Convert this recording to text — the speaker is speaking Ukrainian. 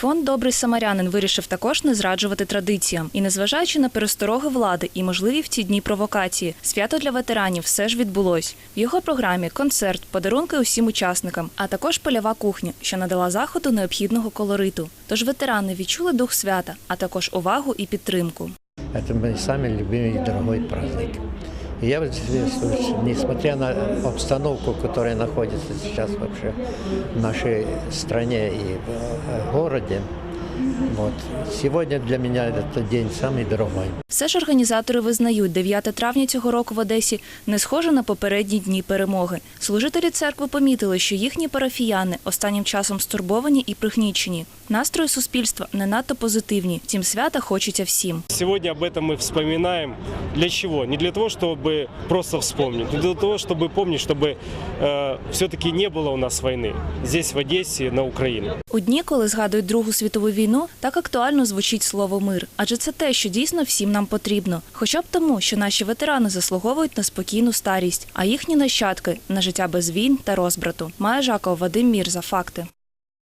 Фонд Добрий самарянин вирішив також не зраджувати традиціям. І незважаючи на перестороги влади і можливі в ці дні провокації, свято для ветеранів все ж відбулось. В його програмі концерт, подарунки усім учасникам, а також польова кухня, що надала заходу необхідного колориту. Тож ветерани відчули дух свята, а також увагу і підтримку. Это мой самый любимый и дорогой праздник. Я несмотря на обстановку, которая находится сейчас вообще в нашей стране и в городе, вот, сегодня для меня этот день самый дорогой. Все ж організатори визнають, 9 травня цього року в Одесі не схоже на попередні дні перемоги. Служителі церкви помітили, що їхні парафіяни останнім часом стурбовані і пригнічені. Настрої суспільства не надто позитивні. Втім, свята хочеться всім. Сегодня об этом мы вспоминаем. Для чего? Не для того, чтобы просто вспомнить, не для того, чтобы помнить, чтобы э, все-таки не было у нас войны здесь, в Одессе, на Украине. У дні, коли згадують Другу світову війну, так актуально звучить слово мир, адже це те, що дійсно всім нам потрібно. Хоча б тому, що наші ветерани заслуговують на спокійну старість, а їхні нащадки на життя без війн та розбрату. Має Жаков Вадим Мір за Факти.